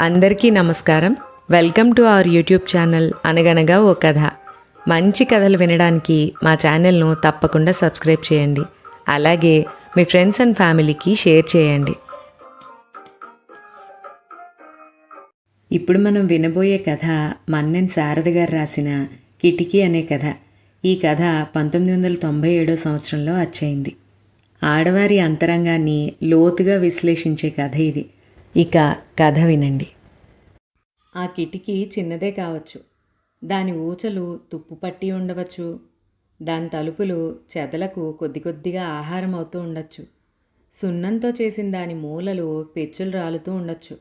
అందరికీ నమస్కారం. Welcome to our YouTube channel అనగనగా ఓ కథ. మంచి కథలు వినడానికి మా ఛానల్ను తప్పకుండా సబ్స్క్రైబ్ చేయండి. అలాగే మీ ఫ్రెండ్స్ అండ్ ఫ్యామిలీకి షేర్ చేయండి. ఇప్పుడు మనం వినబోయే కథ మన్నెన్ శారద గారు రాసిన కిటికీ అనే కథ. ఈ కథ పంతొమ్మిది వందల తొంభై ఏడో సంవత్సరంలో అచ్చయింది. ఆడవారి అంతరంగాన్ని లోతుగా విశ్లేషించే కథ ఇది. ఇక కథ వినండి. ఆ కిటికీ చిన్నదే కావచ్చు. దాని ఊచలు తుప్పు పట్టి ఉండవచ్చు. దాని తలుపులు చెదలకు కొద్ది కొద్దిగా ఆహారం అవుతూ ఉండొచ్చు. సున్నంతో చేసిన దాని మూలలు పెచ్చులు రాలుతూ ఉండొచ్చు.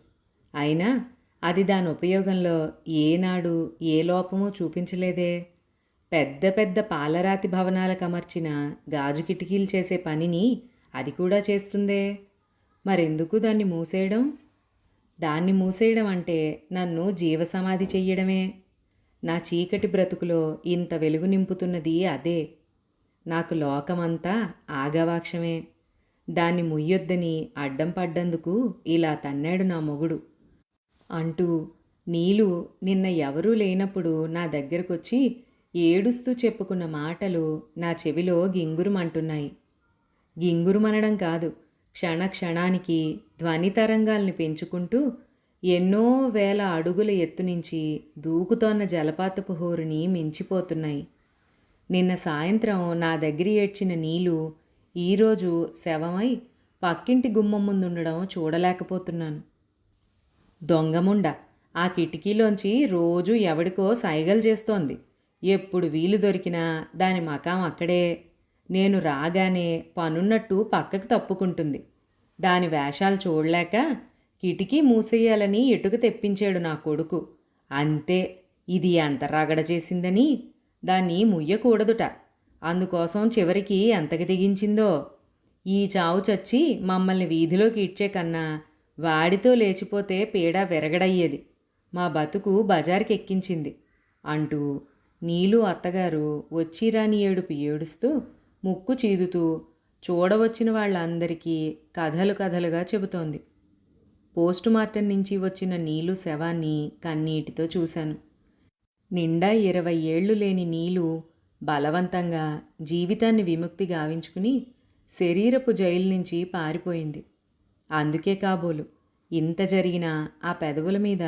అయినా అది దాని ఉపయోగంలో ఏనాడు ఏ లోపమూ చూపించలేదే. పెద్ద పెద్ద పాలరాతి భవనాలకు అమర్చిన గాజు కిటికీలు చేసే పనిని అది కూడా చేస్తుందే. మరెందుకు దాన్ని మూసేయడం? దాన్ని మూసేయడం అంటే నన్ను జీవసమాధి చెయ్యడమే. నా చీకటి బ్రతుకులో ఇంత వెలుగు నింపుతున్నది అదే. నాకు లోకమంతా ఆగవాక్షమే. దాన్ని ముయ్యొద్దని అడ్డం పడ్డందుకు ఇలా తన్నాడు నా మొగుడు. అంటూ నీలు నిన్న ఎవరూ లేనప్పుడు నా దగ్గరకొచ్చి ఏడుస్తూ చెప్పుకున్న మాటలు నా చెవిలో గింగురుమంటున్నాయి. గింగురుమనడం కాదు క్షణ క్షణానికి ధ్వని తరంగాల్ని పెంచుకుంటూ ఎన్నో వేల అడుగుల ఎత్తు నుంచి దూకుతోన్న జలపాతపు హోరుని మించిపోతున్నాయి. నిన్న సాయంత్రం నా దగ్గర ఏడ్చిన నీళ్ళు ఈరోజు శవమై పక్కింటి గుమ్మం ముందుండడం చూడలేకపోతున్నాను. దొంగముండ ఆ కిటికీలోంచి రోజు ఎవడికో సైగలు చేస్తోంది. ఎప్పుడు వీలు దొరికినా దాని మకాం అక్కడే నేను రాగానే పనున్నట్టు పక్కకు తప్పుకుంటుంది. దాని వేషాలు చూడలేక కిటికీ మూసేయాలని ఇటుక తెప్పించాడు నా కొడుకు. అంతే ఇది ఎంత రగడ చేసిందని? దాన్ని ముయ్యకూడదుట. అందుకోసం చివరికి ఎంతకి దిగించిందో ఈ చావు చచ్చి మమ్మల్ని వీధిలోకి ఇచ్చే కన్నా వాడితో లేచిపోతే పీడ విరగడయ్యేది. మా బతుకు బజార్కి ఎక్కించింది అంటూ నీలు అత్తగారు వచ్చిరాని ఏడుపు ఏడుస్తూ ముక్కు చీదుతూ చూడవచ్చిన వాళ్ళందరికీ కథలు కథలుగా చెబుతోంది. పోస్ట్ మార్టం నుంచి వచ్చిన నీలు శవాన్ని కన్నీటితో చూశాను. నిండా ఇరవై ఏళ్ళు లేని నీలు బలవంతంగా జీవితాన్ని విముక్తి గావించుకుని శరీరపు జైలు నుంచి పారిపోయింది. అందుకే కాబోలు ఇంత జరిగినా ఆ పెదవుల మీద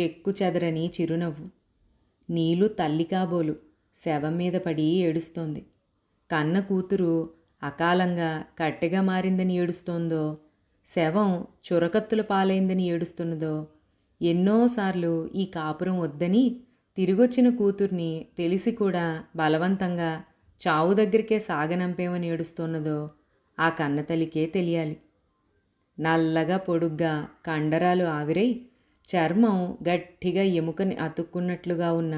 చెక్కు చెదరని చిరునవ్వు. నీలు తల్లి కాబోలు శవం మీద పడి ఏడుస్తోంది. కన్న కూతురు అకాలంగా కట్టెగా మారిందని ఏడుస్తోందో శవం చురకత్తుల పాలైందని ఏడుస్తున్నదో ఎన్నోసార్లు ఈ కాపురం వద్దని తిరిగొచ్చిన కూతుర్ని తెలిసి కూడా బలవంతంగా చావు దగ్గరికే సాగనంపేమని ఏడుస్తున్నదో ఆ కన్నతల్లికే తెలియాలి. నల్లగా పొడుగ్గా కండరాలు ఆవిరై చర్మం గట్టిగా ఎముకని అతుక్కున్నట్లుగా ఉన్న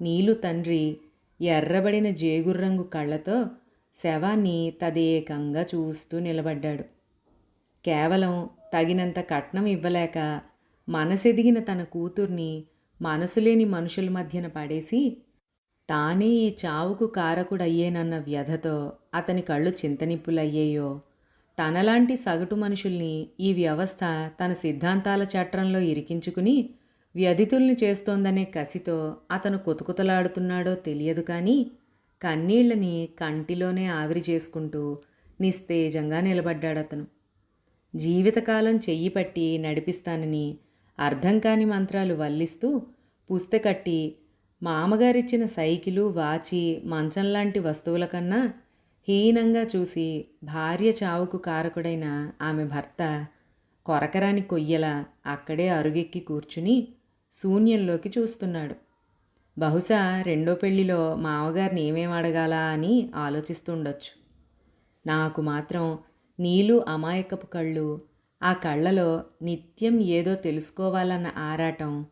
నీలు తండ్రి ఎర్రబడిన జేగుర్రంగు కళ్ళతో శవాన్ని తదేకంగా చూస్తూ నిలబడ్డాడు. కేవలం తగినంత కట్నం ఇవ్వలేక మనసెదిగిన తన కూతుర్ని మనసులేని మనుషుల మధ్యన పడేసి తానే ఈ చావుకు కారకుడయ్యేనన్న వ్యధతో అతని కళ్ళు చింతనిప్పులయ్యేయో తనలాంటి సగటు మనుషుల్ని ఈ వ్యవస్థ తన సిద్ధాంతాల చట్రంలో ఇరికించుకుని వ్యధితుల్ని చేస్తోందనే కసితో అతను కుతుకుతలాడుతున్నాడో తెలియదు కానీ కన్నీళ్ళని కంటిలోనే ఆవిరి చేసుకుంటూ నిస్తేజంగా నిలబడ్డాడతను. జీవితకాలం చెయ్యి పట్టి నడిపిస్తానని అర్థం కాని మంత్రాలు వల్లిస్తూ పుస్తకట్టి మామగారిచ్చిన సైకిలు వాచి మంచం లాంటి వస్తువుల కన్నా హీనంగా చూసి భార్య చావుకు కారకుడైన ఆమె భర్త కొరకరాని కొయ్యల అక్కడే అరుగెక్కి కూర్చుని శూన్యంలోకి చూస్తున్నాడు. బహుశా రెండో పెళ్ళిలో మావగారిని ఏమేం అడగాలా అని ఆలోచిస్తుండొచ్చు. నాకు మాత్రం నీలు అమాయకపు కళ్ళు ఆ కళ్ళలో నిత్యం ఏదో తెలుసుకోవాలన్న ఆరాటం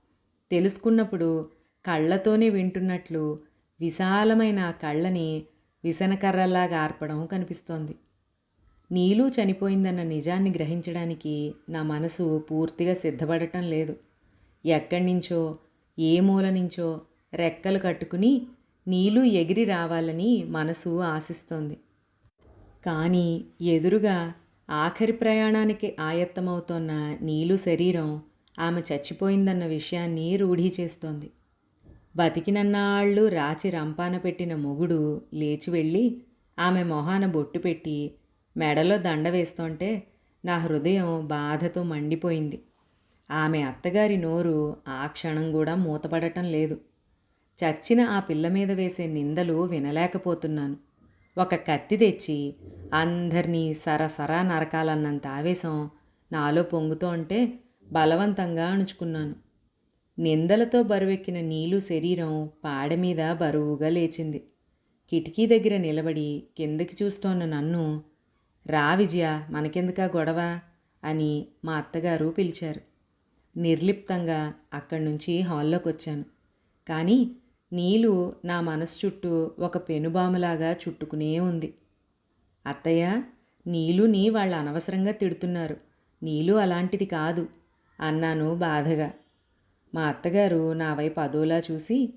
తెలుసుకున్నప్పుడు కళ్ళతోనే వింటున్నట్లు విశాలమైన ఆ కళ్ళని విసనకర్రలాగా ఆర్పడం కనిపిస్తోంది. నీలు చనిపోయిందన్న నిజాన్ని గ్రహించడానికి నా మనసు పూర్తిగా సిద్ధపడటం లేదు. ఎక్కడి నుంచో ఏ మూల నుంచో రెక్కలు కట్టుకుని నీళ్ళు ఎగిరి రావాలని మనసు ఆశిస్తోంది. కానీ ఎదురుగా ఆఖరి ప్రయాణానికి ఆయత్తమవుతోన్న నీలు శరీరం ఆమె చచ్చిపోయిందన్న విషయాన్ని రూఢీ చేస్తోంది. బతికినన్నాళ్ళు రాచి రంపాన పెట్టిన మొగుడు లేచి వెళ్ళి ఆమె మొహాన బొట్టు పెట్టి మెడలో దండ వేస్తుంటే నా హృదయం బాధతో మండిపోయింది. ఆమె అత్తగారి నోరు ఆ క్షణం కూడా మూతపడటం లేదు. చచ్చిన ఆ పిల్ల మీద వేసే నిందలు వినలేకపోతున్నాను. ఒక కత్తి తెచ్చి అందరినీ సరసరా నరకాలన్నంత ఆవేశం నాలో పొంగుతూ ఉంటే బలవంతంగా అణుచుకున్నాను. నిందలతో బరువెక్కిన నీలు శరీరం పాడ మీద బరువుగా లేచింది. కిటికీ దగ్గర నిలబడి కిందకి చూస్తోన్న నన్ను రా విజయ మనకెందుకా గొడవ? అని మా అత్తగారు పిలిచారు. నిర్లిప్తంగా అక్కడి నుంచి హాల్లోకి వచ్చాను కానీ నీలు నా మనసు చుట్టూ ఒక పెనుబాములాగా చుట్టుకునే ఉంది. అత్తయ్య నీలుని వాళ్ళు అనవసరంగా తిడుతున్నారు. నీలు అలాంటిది కాదు అన్నాను బాధగా. మా అత్తగారు నా వైపు అదోలా చూసి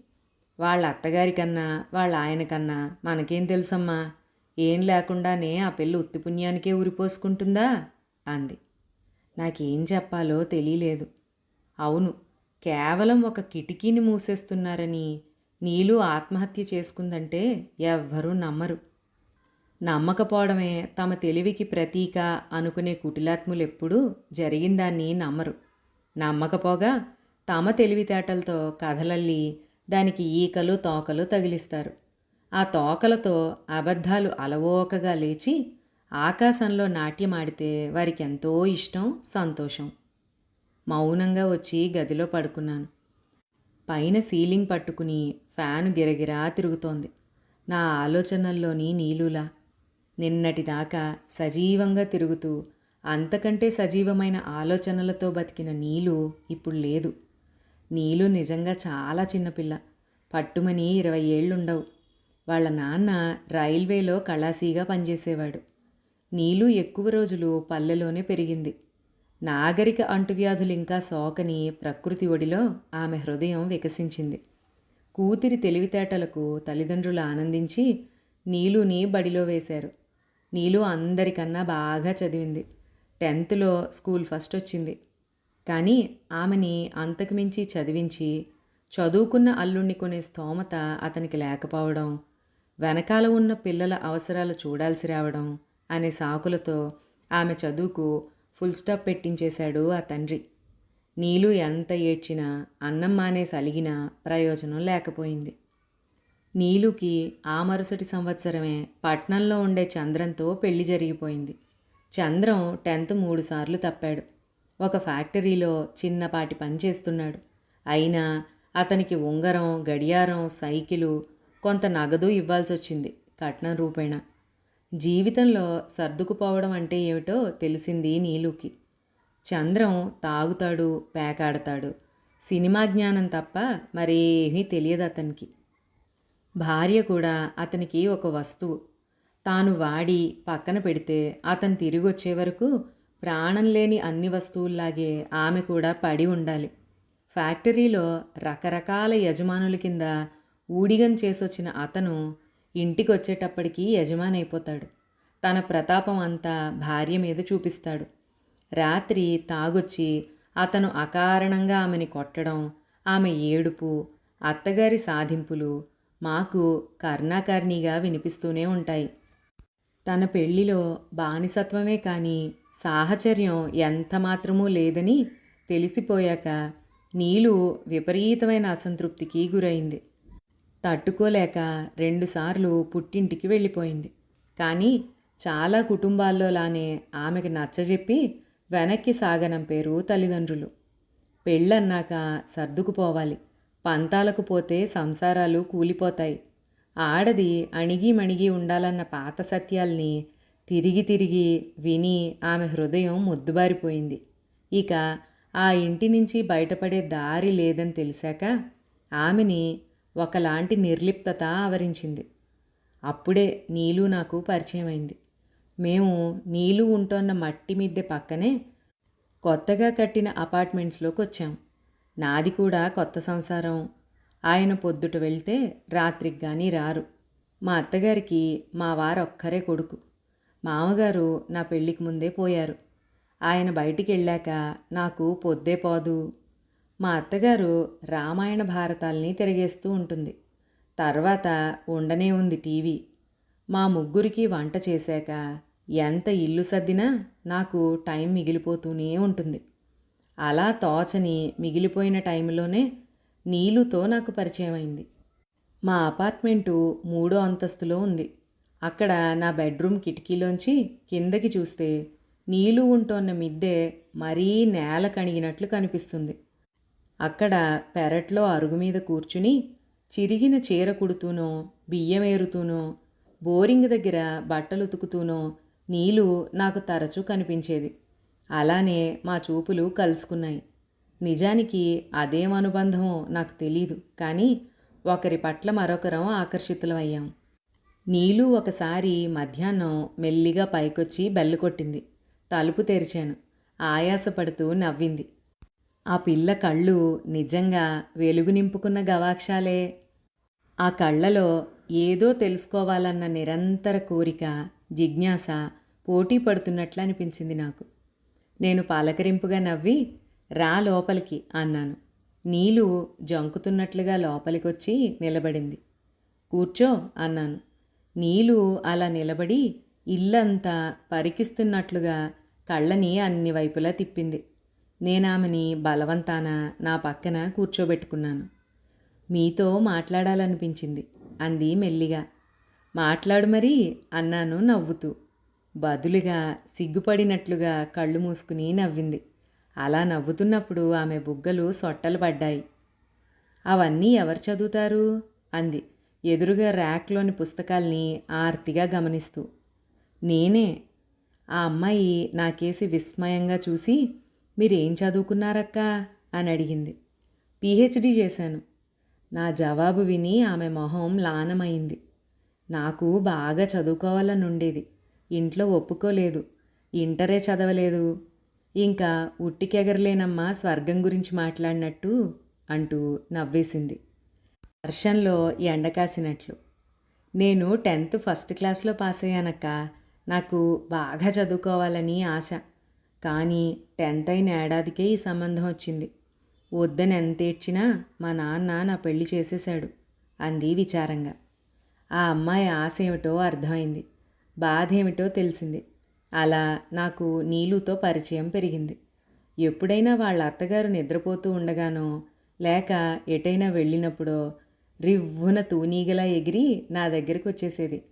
వాళ్ళ అత్తగారికన్నా వాళ్ళ ఆయనకన్నా మనకేం తెలుసమ్మా? ఏం లేకుండానే ఆ పిల్ల ఉత్తిపుణ్యానికే ఉరిపోసుకుంటుందా అంది. నాకేం చెప్పాలో తెలియలేదు. అవును. కేవలం ఒక కిటికీని మూసేస్తున్నారని నీలు ఆత్మహత్య చేసుకుందంటే ఎవ్వరూ నమ్మరు. నమ్మకపోవడమే తమ తెలివికి ప్రతీక అనుకునే కుటిలాత్ములెప్పుడూ జరిగిందాన్ని నమ్మరు. నమ్మకపోగా తమ తెలివితేటలతో కథలల్లి దానికి ఈకలు తోకలు తగిలిస్తారు. ఆ తోకలతో అబద్ధాలు అలవోకగా లేచి ఆకాశంలో నాట్యమాడితే వారికి ఎంతో ఇష్టం సంతోషం. మౌనంగా వచ్చి గదిలో పడుకున్నాను. పైన సీలింగ్ పట్టుకుని ఫ్యాను గిరగిరా తిరుగుతోంది. నా ఆలోచనల్లోని నీలులా. నిన్నటిదాకా సజీవంగా తిరుగుతూ అంతకంటే సజీవమైన ఆలోచనలతో బతికిన నీలు ఇప్పుడు లేదు. నీలు నిజంగా చాలా చిన్నపిల్ల. పట్టుమని ఇరవై ఏళ్ళుండవు. వాళ్ళ నాన్న రైల్వేలో కళాసీగా పనిచేసేవాడు. నీలు ఎక్కువ రోజులు పల్లెలోనే పెరిగింది. నాగరిక అంటువ్యాధులు ఇంకా సోకని ప్రకృతి ఒడిలో ఆమె హృదయం వికసించింది. కూతురి తెలివితేటలకు తల్లిదండ్రులు ఆనందించి నీలుని బడిలో వేశారు. నీలు అందరికన్నా బాగా చదివింది. టెన్త్లో స్కూల్ ఫస్ట్ వచ్చింది. కానీ ఆమెని అంతకుమించి చదివించి చదువుకున్న అల్లుణ్ణి కొనే స్తోమత అతనికి లేకపోవడం వెనకాల ఉన్న పిల్లల అవసరాలు చూడాల్సి రావడం అనే సాకులతో ఆమె చదువుకు ఫుల్ స్టాప్ పెట్టించేశాడు ఆ తండ్రి. నీలు ఎంత ఏడ్చినా అన్నం మానేసి అలిగినా ప్రయోజనం లేకపోయింది. నీలుకి ఆ మరుసటి సంవత్సరమే పట్నంలో ఉండే చంద్రంతో పెళ్ళి జరిగిపోయింది. చంద్రం టెన్త్ మూడు సార్లు తప్పాడు. ఒక ఫ్యాక్టరీలో చిన్నపాటి పని చేస్తున్నాడు. అయినా అతనికి ఉంగరం గడియారం సైకిలు కొంత నగదు ఇవ్వాల్సి వచ్చింది కట్నం రూపేణ. జీవితంలో సర్దుకుపోవడం అంటే ఏమిటో తెలిసింది నీలుకి. చంద్రం తాగుతాడు పేకాడతాడు. సినిమా జ్ఞానం తప్ప మరేమీ తెలియదు అతనికి. భార్య కూడా అతనికి ఒక వస్తువు. తాను వాడి పక్కన పెడితే అతను తిరిగి వచ్చే వరకు ప్రాణం లేని అన్ని వస్తువుల్లాగే ఆమె కూడా పడి ఉండాలి. ఫ్యాక్టరీలో రకరకాల యజమానుల కింద ఊడిగం చేసొచ్చిన అతను ఇంటికి వచ్చేటప్పటికి యజమానైపోతాడు. తన ప్రతాపం అంతా భార్య మీద చూపిస్తాడు. రాత్రి తాగొచ్చి అతను అకారణంగా ఆమెని కొట్టడం ఆమె ఏడుపు అత్తగారి సాధింపులు మాకు కర్ణాకర్ణిగా వినిపిస్తూనే ఉంటాయి. తన పెళ్ళిలో బానిసత్వమే కానీ సాహచర్యం ఎంత మాత్రమూ లేదని తెలిసిపోయాక నీలు విపరీతమైన అసంతృప్తికి గురైంది. తట్టుకోలేక రెండుసార్లు పుట్టింటికి వెళ్ళిపోయింది. కానీ చాలా కుటుంబాల్లోలానే ఆమెకు నచ్చజెప్పి వెనక్కి సాగనంపేరు తల్లిదండ్రులు. పెళ్ళన్నాక సర్దుకుపోవాలి. పంతాలకు పోతే సంసారాలు కూలిపోతాయి. ఆడది అణిగి మణిగి ఉండాలన్న పాత సత్యాల్ని తిరిగి తిరిగి విని ఆమె హృదయం ముద్దుబారిపోయింది. ఇక ఆ ఇంటి నుంచి బయటపడే దారి లేదని తెలిసాక ఆమెని ఒకలాంటి నిర్లిప్తత ఆవరించింది. అప్పుడే నీలు నాకు పరిచయమైంది. మేము నీలు ఉంటున్న మట్టి మిద్దె పక్కనే కొత్తగా కట్టిన అపార్ట్మెంట్స్లోకి వచ్చాం. నాది కూడా కొత్త సంసారం. ఆయన పొద్దుట వెళ్తే రాత్రికి కానీ రారు. మా అత్తగారికి మా వారొక్కరే కొడుకు. మామగారు నా పెళ్ళికి ముందే పోయారు. ఆయన బయటికి వెళ్ళాక నాకు పొద్దే పోదు. మా అత్తగారు రామాయణ భారతాల్ని తిరిగేస్తూ ఉంటుంది. తర్వాత ఉండనే ఉంది టీవీ. మా ముగ్గురికి వంట చేశాక ఎంత ఇల్లు సర్దినా నాకు టైం మిగిలిపోతూనే ఉంటుంది. అలా తోచని మిగిలిపోయిన టైంలోనే నీలుతో నాకు పరిచయం అయింది. మా అపార్ట్మెంటు మూడో అంతస్తులో ఉంది. అక్కడ నా బెడ్రూమ్ కిటికీలోంచి కిందకి చూస్తే నీళ్ళు ఉంటోన్న మిద్దె మరీ నేల కణిగినట్లు కనిపిస్తుంది. అక్కడ పెరట్లో అరుగు మీద కూర్చుని చిరిగిన చీర కుడుతూనో బియ్యం ఏరుతూనో బోరింగ్ దగ్గర బట్టలు ఉతుకుతూనో నీళ్ళు నాకు తరచూ కనిపించేది. అలానే మా చూపులు కలుసుకున్నాయి. నిజానికి అదేం అనుబంధమో నాకు తెలీదు కానీ ఒకరి పట్ల మరొకరం ఆకర్షితులమయ్యాం. నీలు ఒకసారి మధ్యాహ్నం మెల్లిగా పైకొచ్చి బెల్లు కొట్టింది. తలుపు తెరిచాను. ఆయాసపడుతూ నవ్వింది. ఆ పిల్ల కళ్ళు నిజంగా వెలుగు నింపుకున్న గవాక్షాలే. ఆ కళ్ళలో ఏదో తెలుసుకోవాలన్న నిరంతర కోరిక జిజ్ఞాస పోటీ పడుతున్నట్లు అనిపించింది నాకు. నేను పాలకరింపుగా నవ్వి రా లోపలికి అన్నాను. నీలు జంకుతున్నట్లుగా లోపలికొచ్చి నిలబడింది. కూర్చో అన్నాను. నీలు అలా నిలబడి ఇల్లంతా పరికిస్తున్నట్లుగా కళ్ళని అన్ని వైపులా తిప్పింది. నేనామెని బలవంతాన నా పక్కన కూర్చోబెట్టుకున్నాను. మీతో మాట్లాడాలనిపించింది అంది మెల్లిగా. మాట్లాడు మరి అన్నాను నవ్వుతూ. బదులుగా సిగ్గుపడినట్లుగా కళ్ళు మూసుకుని నవ్వింది. అలా నవ్వుతున్నప్పుడు ఆమె బుగ్గలు సొట్టలు పడ్డాయి. అవన్నీ ఎవరు చదువుతారు? అంది ఎదురుగా ర్యాక్లోని పుస్తకాల్ని ఆర్తిగా గమనిస్తూ. నేనే. ఆ అమ్మాయి నాకేసి విస్మయంగా చూసి మీరేం చదువుకున్నారక్క? అని అడిగింది. పిహెచ్డి చేశాను. నా జవాబు విని ఆమె మొహం లానమైంది. నాకు బాగా చదువుకోవాలని ఉండేది ఇంట్లో ఒప్పుకోలేదు. ఇంటరే చదవలేదు. ఇంకా ఉట్టికెగరలేనమ్మా స్వర్గం గురించి మాట్లాడినట్టు అంటూ నవ్వేసింది. వర్షంలో ఎండ కాసినట్లు నేను టెన్త్ ఫస్ట్ క్లాస్లో పాస్ అయ్యానక్క నాకు బాగా చదువుకోవాలని ఆశ. కానీ టెన్త్ అయిన ఏడాదికే ఈ సంబంధం వచ్చింది. వద్దని ఎంత ఏడ్చినా మా నాన్న నా పెళ్ళి చేసేశాడు అంది విచారంగా. ఆ అమ్మాయి ఆశ ఏమిటో అర్థమైంది. బాధ ఏమిటో తెలిసింది. అలా నాకు నీలుతో పరిచయం పెరిగింది. ఎప్పుడైనా వాళ్ళ అత్తగారు నిద్రపోతూ ఉండగానో లేక ఎటైనా వెళ్ళినప్పుడో రివ్వున తూనీగలా ఎగిరి నా దగ్గరికి వచ్చేసేది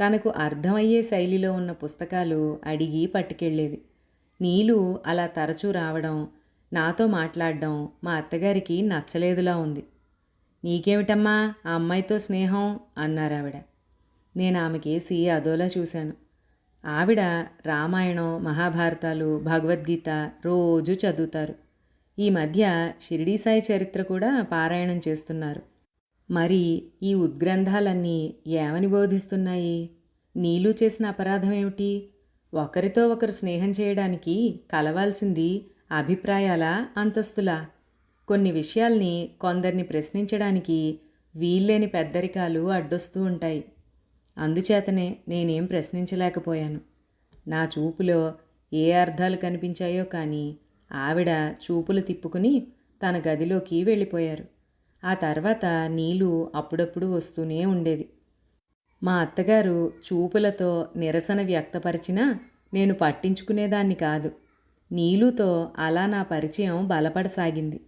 తనకు అర్థమయ్యే శైలిలో ఉన్న పుస్తకాలు అడిగి పట్టుకెళ్ళేది. నీలు అలా తరచూ రావడం నాతో మాట్లాడడం మా అత్తగారికి నచ్చలేదులా ఉంది. నీకేమిటమ్మా ఆ అమ్మాయితో స్నేహం? అన్నారావిడ. నేను ఆమెకేసి అదోలా చూశాను. ఆవిడ రామాయణం మహాభారతాలు భగవద్గీత రోజు చదువుతారు. ఈ మధ్య షిరిడీ సాయి చరిత్ర కూడా పారాయణం చేస్తున్నారు. మరి ఈ ఉద్గ్రంథాలన్నీ ఏమని బోధిస్తున్నాయి? నీలు చేసిన అపరాధం ఏమిటి? ఒకరితో ఒకరు స్నేహం చేయడానికి కలవాల్సింది అభిప్రాయాల అంతస్తులా. కొన్ని విషయాల్ని కొందరిని ప్రశ్నించడానికి వీల్లేని పెద్దరికాలు అడ్డొస్తూ ఉంటాయి. అందుచేతనే నేనేం ప్రశ్నించలేకపోయాను. నా చూపులో ఏ అర్థాలు కనిపించాయో కానీ ఆవిడ చూపులు తిప్పుకుని తన గదిలోకి వెళ్ళిపోయారు. ఆ తర్వాత నీళ్ళు అప్పుడప్పుడు వస్తూనే ఉండేది. మా అత్తగారు చూపులతో నిరసన వ్యక్తపరిచినా నేను పట్టించుకునేదాన్ని కాదు. నీలుతో అలా నా పరిచయం బలపడసాగింది.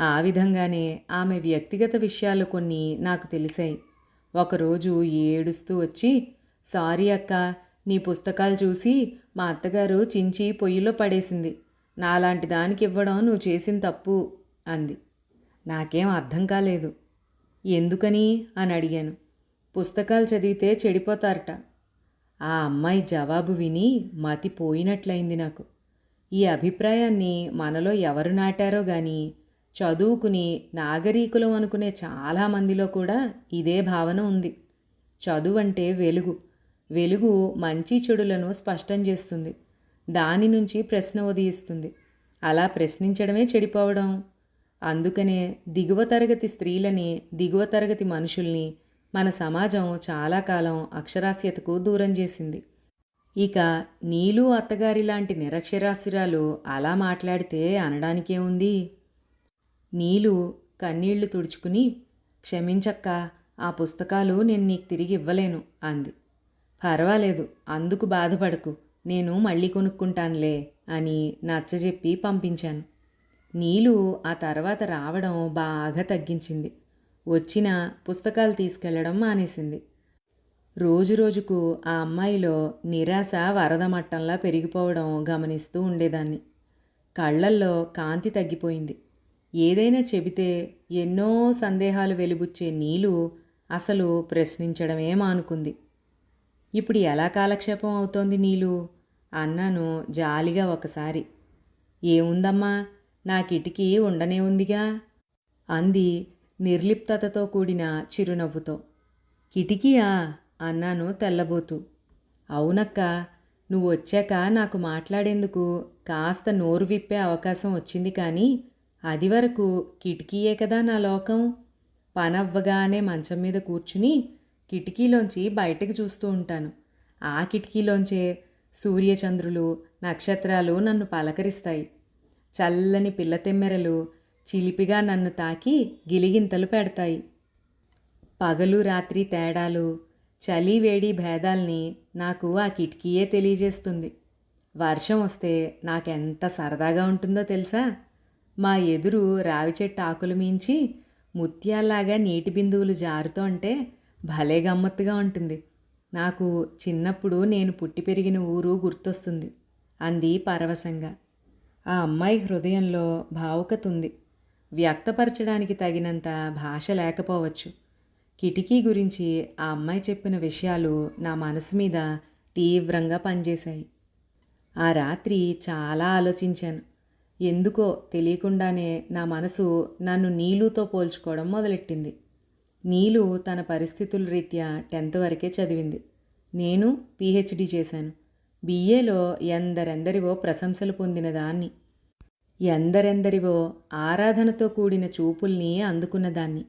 ఆ విధంగానే ఆమె వ్యక్తిగత విషయాలు కొన్ని నాకు తెలిసాయి. ఒకరోజు ఏడుస్తూ వచ్చి సారీ అక్క నీ పుస్తకాలు చూసి మా అత్తగారు చించి పొయ్యిలో పడేసింది. నాలాంటి దానికి ఇవ్వడం నువ్వు చేసిన తప్పు అంది. నాకేం అర్థం కాలేదు. ఎందుకని? అని అడిగాను. పుస్తకాలు చదివితే చెడిపోతారట. ఆ అమ్మాయి జవాబు విని మతిపోయినట్లయింది నాకు. ఈ అభిప్రాయాన్ని మనలో ఎవరు నాటారో గాని చదువుకుని నాగరీకులం అనుకునే చాలామందిలో కూడా ఇదే భావన ఉంది. చదువు అంటే వెలుగు. వెలుగు మంచి చెడులను స్పష్టం చేస్తుంది. దాని నుంచి ప్రశ్న ఉదయిస్తుంది. అలా ప్రశ్నించడమే చెడిపోవడం. అందుకనే దిగువ తరగతి స్త్రీలని దిగువ తరగతి మనుషుల్ని మన సమాజం చాలా కాలం అక్షరాస్యతకు దూరం చేసింది. ఇక నీలు అత్తగారి లాంటి నిరక్షరాస్యురాలు అలా మాట్లాడితే అనడానికే ఉంది. నీలు కన్నీళ్ళు తుడుచుకుని క్షమించక్క ఆ పుస్తకాలు నేను నీకు తిరిగి ఇవ్వలేను అంది. పర్వాలేదు అందుకు బాధపడకు నేను మళ్ళీ కొనుక్కుంటానులే అని నచ్చజెప్పి పంపించాను. నీలు ఆ తర్వాత రావడం బాగా తగ్గించింది. వచ్చిన పుస్తకాలు తీసుకెళ్ళడం మానేసింది. రోజు రోజుకు ఆ అమ్మాయిలో నిరాశ వరద మట్టంలా పెరిగిపోవడం గమనిస్తూ ఉండేదాన్ని. కళ్ళల్లో కాంతి తగ్గిపోయింది. ఏదైనా చెబితే ఎన్నో సందేహాలు వెలుబుచ్చే నీలు అసలు ప్రశ్నించడమే మానుకుంది. ఇప్పుడు ఎలా కాలక్షేపం అవుతోంది నీలు? అన్నాను జాలిగా ఒకసారి. ఏముందమ్మా నా కిటికీ ఉండనే ఉందిగా? అంది నిర్లిప్తతతో కూడిన చిరునవ్వుతో. కిటికీయా? అన్నాను తెల్లబోతూ. అవునక్క నువ్వు వచ్చాక నాకు మాట్లాడేందుకు కాస్త నోరు విప్పే అవకాశం వచ్చింది కానీ అది వరకు కిటికీయే కదా నా లోకం. పనవ్వగానే మంచం మీద కూర్చుని కిటికీలోంచి బయటకు చూస్తూ ఉంటాను. ఆ కిటికీలోంచే సూర్యచంద్రులు నక్షత్రాలు నన్ను పలకరిస్తాయి. చల్లని పిల్లతెమ్మెరలు చిలిపిగా నన్ను తాకి గిలిగింతలు పెడతాయి. పగలు రాత్రి తేడాలు చలి వేడి భేదాల్ని నాకు ఆ కిటికీయే తెలియజేస్తుంది. వర్షం వస్తే నాకెంత సరదాగా ఉంటుందో తెలుసా? మా ఎదురు రావి చెట్టు ఆకులు మించి ముత్యాల్లాగా నీటి బిందువులు జారుతూ భలే గమ్మత్తుగా ఉంటుంది. నాకు చిన్నప్పుడు నేను పుట్టి పెరిగిన ఊరు గుర్తొస్తుంది. అంది పరవశంగా. ఆ అమ్మాయి హృదయంలో భావుకత ఉంది వ్యక్తపరచడానికి తగినంత భాష లేకపోవచ్చు. కిటికీ గురించి ఆ అమ్మాయి చెప్పిన విషయాలు నా మనసు మీద తీవ్రంగా పనిచేశాయి. ఆ రాత్రి చాలా ఆలోచించాను. ఎందుకో తెలియకుండానే నా మనసు నన్ను నీలుతో పోల్చుకోవడం మొదలెట్టింది. నీలు తన పరిస్థితుల రీత్యా టెన్త్ వరకే చదివింది. నేను పీహెచ్డీ చేశాను. బిఏలో ఎందరెందరివో ప్రశంసలు పొందిన దాన్ని. ఎందరెందరివో ఆరాధనతో కూడిన చూపుల్ని అందుకున్నదాన్ని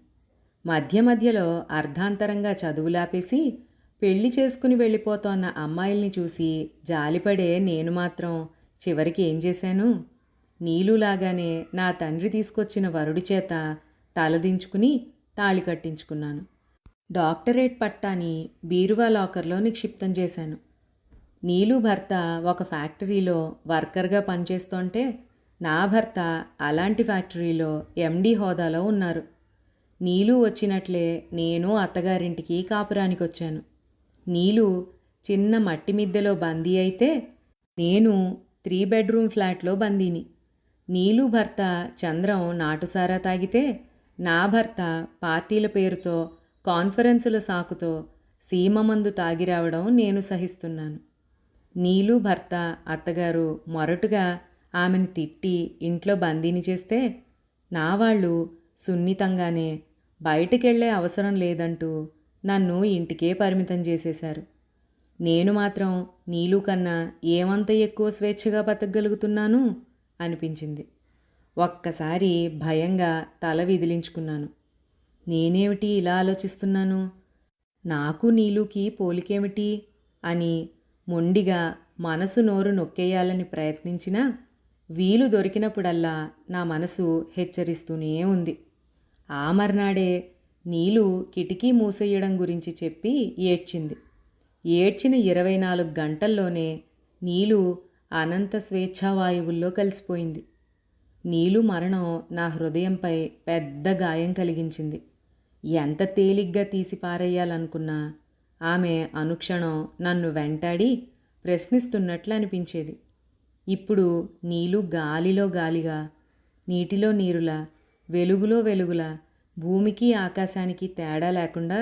మధ్య మధ్యలో అర్ధాంతరంగా చదువులాపేసి పెళ్ళి చేసుకుని వెళ్ళిపోతోన్న అమ్మాయిల్ని చూసి జాలిపడే నేను మాత్రం చివరికి ఏం చేశాను? నీలులాగానే నా తండ్రి తీసుకొచ్చిన వరుడి చేత తలదించుకుని తాళి కట్టించుకున్నాను. డాక్టరేట్ పట్టాని బీరువా లాకర్లో నిక్షిప్తం చేశాను. నీలు భర్త ఒక ఫ్యాక్టరీలో వర్కర్గా పనిచేస్తుంటే నా భర్త అలాంటి ఫ్యాక్టరీలో ఎండీ హోదాలో ఉన్నారు. నీలు వచ్చినట్లే నేను అత్తగారింటికి కాపురానికి వచ్చాను నీలు చిన్న మట్టి మిద్దెలో బందీ అయితే నేను త్రీ బెడ్రూమ్ ఫ్లాట్లో బందీని. నీలు భర్త చంద్రం నాటుసారా తాగితే నా భర్త పార్టీల పేరుతో కాన్ఫరెన్సుల సాకుతో సీమమందు తాగిరావడం నేను సహిస్తున్నాను. నీలు భర్త అత్తగారు మొరటుగా ఆమెను తిట్టి ఇంట్లో బందీని చేస్తే నా వాళ్ళు సున్నితంగానే బయటకెళ్ళే అవసరం లేదంటూ నన్ను ఇంటికే పరిమితం చేసేశారు. నేను మాత్రం నీలు కన్నా ఏమంత ఎక్కువ స్వేచ్ఛగా బతకగలుగుతున్నాను? అనిపించింది. ఒక్కసారి భయంగా తల విదిలించుకున్నాను. నేనేమిటి ఇలా ఆలోచిస్తున్నాను? నాకు నీలుకి పోలికేమిటి? అని మొండిగా మనసు నోరు నొక్కేయాలని ప్రయత్నించినా వీలు దొరికినప్పుడల్లా నా మనసు హెచ్చరిస్తూనే ఉంది. ఆ మర్నాడే నీలు కిటికీ మూసేయడం గురించి చెప్పి ఏడ్చింది. ఏడ్చిన ఇరవై నాలుగు గంటల్లోనే నీలు అనంత స్వేచ్ఛావాయువుల్లో కలిసిపోయింది. నీలు మరణం నా హృదయంపై పెద్ద గాయం కలిగించింది. ఎంత తేలిగ్గా తీసి పారేయాలనుకున్నా ఆమె అనుక్షణం నన్ను వెంటాడి ప్రశ్నిస్తున్నట్లు అనిపించేది. ఇప్పుడు నీళ్ళు గాలిలో గాలిగా నీటిలో నీరులా వెలుగులో వెలుగులా భూమికి ఆకాశానికి తేడా లేకుండా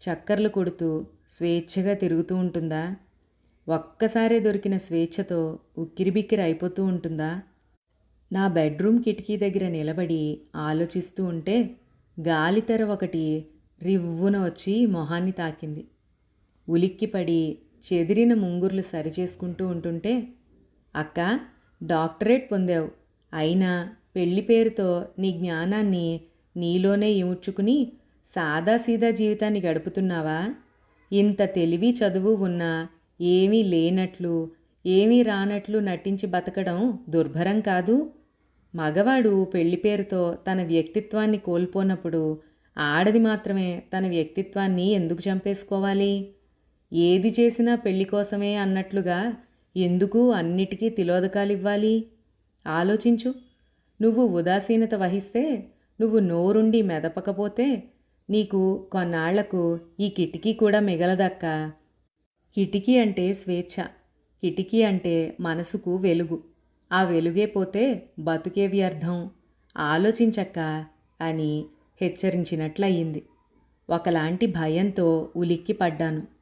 చక్కర్లు కొడుతూ స్వేచ్ఛగా తిరుగుతూ ఉంటుందా? ఒక్కసారే దొరికిన స్వేచ్ఛతో ఉక్కిరిబిక్కిరి అయిపోతూ ఉంటుందా? నా బెడ్రూమ్ కిటికీ దగ్గర నిలబడి ఆలోచిస్తూ ఉంటే గాలితెర ఒకటి రివ్వున వచ్చి మొహాన్ని తాకింది. ఉలిక్కిపడి చెదిరిన ముంగుర్లు సరిచేసుకుంటూ ఉంటుంటే అక్క డాక్టరేట్ పొందావు. అయినా పెళ్ళి పేరుతో నీ జ్ఞానాన్ని నీలోనే ఇముడ్చుకుని సాదాసీదా జీవితాన్ని గడుపుతున్నావా? ఇంత తెలివి చదువు ఉన్నా ఏమీ లేనట్లు ఏమీ రానట్లు నటించి బతకడం దుర్భరం కాదు. మగవాడు పెళ్ళి పేరుతో తన వ్యక్తిత్వాన్ని కోల్పోనప్పుడు ఆడది మాత్రమే తన వ్యక్తిత్వాన్ని ఎందుకు చంపేసుకోవాలి? ఏది చేసినా పెళ్ళి కోసమే అన్నట్లుగా ఎందుకు అన్నిటికీ తిలోదకాలివ్వాలి? ఆలోచించు. నువ్వు ఉదాసీనత వహిస్తే నువ్వు నోరుండి మెదపకపోతే నీకు కొన్నాళ్ళకు ఈ కిటికీ కూడా మిగలదక్క. కిటికీ అంటే స్వేచ్ఛ. కిటికీ అంటే మనసుకు వెలుగు. ఆ వెలుగే పోతే బతుకే వ్యర్థం. ఆలోచించక్క అని హెచ్చరించినట్లయింది. ఒకలాంటి భయంతో ఉలిక్కి పడ్డాను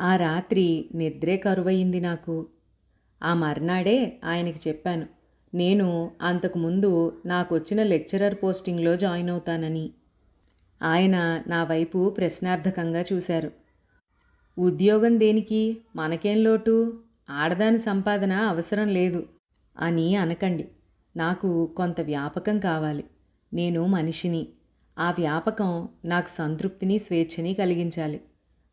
ఆ రాత్రి నిద్రే కరువయింది నాకు. ఆ మర్నాడే ఆయనకి చెప్పాను నేను అంతకుముందు నాకొచ్చిన లెక్చరర్ పోస్టింగ్లో జాయిన్ అవుతానని. ఆయన నా వైపు ప్రశ్నార్థకంగా చూశారు. ఉద్యోగం దేనికి? మనకేం లోటు? ఆడదాని సంపాదన అవసరం లేదు అని అనకండి. నాకు కొంత వ్యాపకం కావాలి. నేను మనిషిని. ఆ వ్యాపకం నాకు సంతృప్తిని స్వేచ్ఛని కలిగించాలి.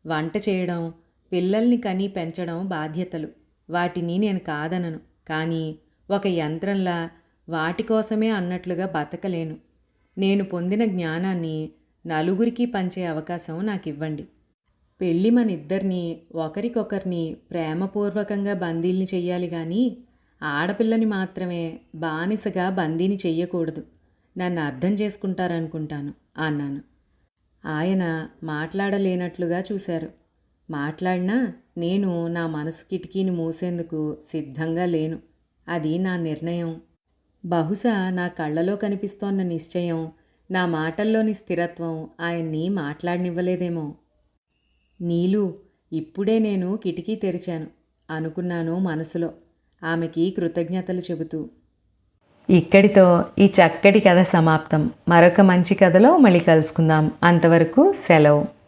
వంట చేయడం పిల్లల్ని కని పెంచడం బాధ్యతలు. వాటిని నేను కాదనను. కానీ ఒక యంత్రంలా వాటి కోసమే అన్నట్లుగా బతకలేను. నేను పొందిన జ్ఞానాన్ని నలుగురికి పంచే అవకాశం నాకు ఇవ్వండి పెళ్ళి మన ఇద్దరిని ఒకరికొకరిని ప్రేమపూర్వకంగా బందీల్ని చెయ్యాలి కానీ ఆడపిల్లని మాత్రమే బానిసగా బందీని చెయ్యకూడదు. నన్ను అర్థం చేసుకుంటారనుకుంటాను అన్నాను. ఆయన మాట్లాడలేనట్లుగా చూశారు. మాట్లాడినా నేను నా మనసు కిటికీని మూసేందుకు సిద్ధంగా లేను. అది నా నిర్ణయం. బహుశా నా కళ్ళలో కనిపిస్తోన్న నిశ్చయం నా మాటల్లోని స్థిరత్వం ఆయన్ని మాట్లాడనివ్వలేదేమో. నీలు ఇప్పుడే నేను కిటికీ తెరిచాను అనుకున్నాను మనసులో. ఆమెకి కృతజ్ఞతలు చెబుతూ. ఇక్కడితో ఈ చక్కటి కథ సమాప్తం. మరొక మంచి కథలో మళ్ళీ కలుసుకుందాం. అంతవరకు సెలవు.